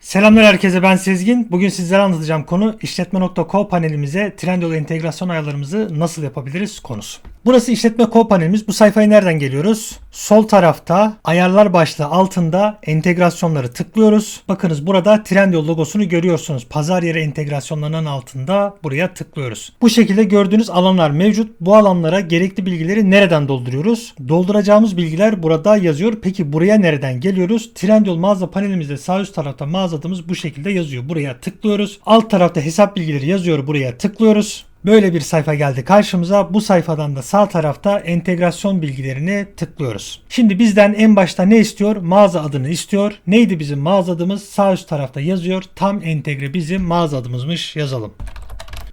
Selamlar herkese ben Sezgin. Bugün sizlere anlatacağım konu işletme.co panelimize Trendyol entegrasyon ayarlarımızı nasıl yapabiliriz konusu. Burası işletme.co panelimiz. Bu sayfaya nereden geliyoruz? Sol tarafta ayarlar başlığı altında entegrasyonları tıklıyoruz. Bakınız burada Trendyol logosunu görüyorsunuz. Pazar yeri entegrasyonlarının altında buraya tıklıyoruz. Bu şekilde gördüğünüz alanlar mevcut. Bu alanlara gerekli bilgileri nereden dolduruyoruz? Dolduracağımız bilgiler burada yazıyor. Peki buraya nereden geliyoruz? Trendyol mağaza panelimizde sağ üst tarafta mağaza bu şekilde yazıyor. Buraya tıklıyoruz. Alt tarafta hesap bilgileri yazıyor. Buraya tıklıyoruz. Böyle bir sayfa geldi karşımıza. Bu sayfadan da sağ tarafta entegrasyon bilgilerini tıklıyoruz. Şimdi bizden en başta ne istiyor? Mağaza adını istiyor. Neydi bizim mağaza adımız? Sağ üst tarafta yazıyor. Tam entegre bizim mağaza adımızmış. Yazalım.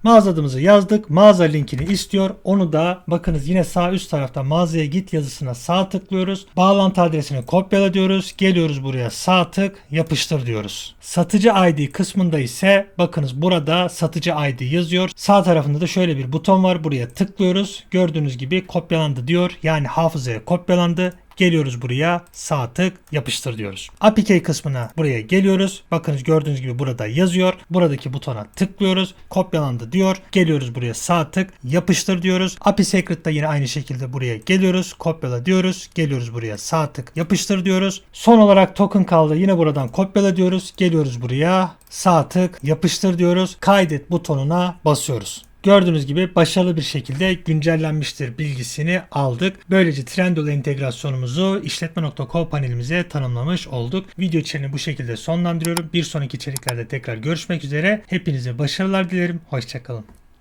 Mağaza yazdık. Mağaza linkini istiyor. Onu da bakınız yine sağ üst tarafta mağazaya git yazısına sağ tıklıyoruz. Bağlantı adresini kopyala diyoruz. Geliyoruz buraya sağ tık yapıştır diyoruz. Satıcı ID kısmında ise bakınız burada satıcı ID yazıyor. Sağ tarafında da şöyle bir buton var. Buraya tıklıyoruz. Gördüğünüz gibi kopyalandı diyor. Yani hafızaya kopyalandı. Geliyoruz buraya sağ tık yapıştır diyoruz. APK kısmına buraya geliyoruz. Bakınız gördüğünüz gibi burada yazıyor. Buradaki butona tıklıyoruz. Kopyalandı diyor. Geliyoruz buraya sağ tık yapıştır diyoruz. API Secret'ta yine aynı şekilde buraya geliyoruz. Kopyala diyoruz. Geliyoruz buraya sağ tık yapıştır diyoruz. Son olarak token kaldı. Yine buradan kopyala diyoruz. Geliyoruz buraya sağ tık yapıştır diyoruz. Kaydet butonuna basıyoruz. Gördüğünüz gibi başarılı bir şekilde güncellenmiştir bilgisini aldık. Böylece Trendyol entegrasyonumuzu işletme.co panelimize tanımlamış olduk. Video içeriğini bu şekilde sonlandırıyorum. Bir sonraki içeriklerde tekrar görüşmek üzere. Hepinize başarılar dilerim. Hoşçakalın.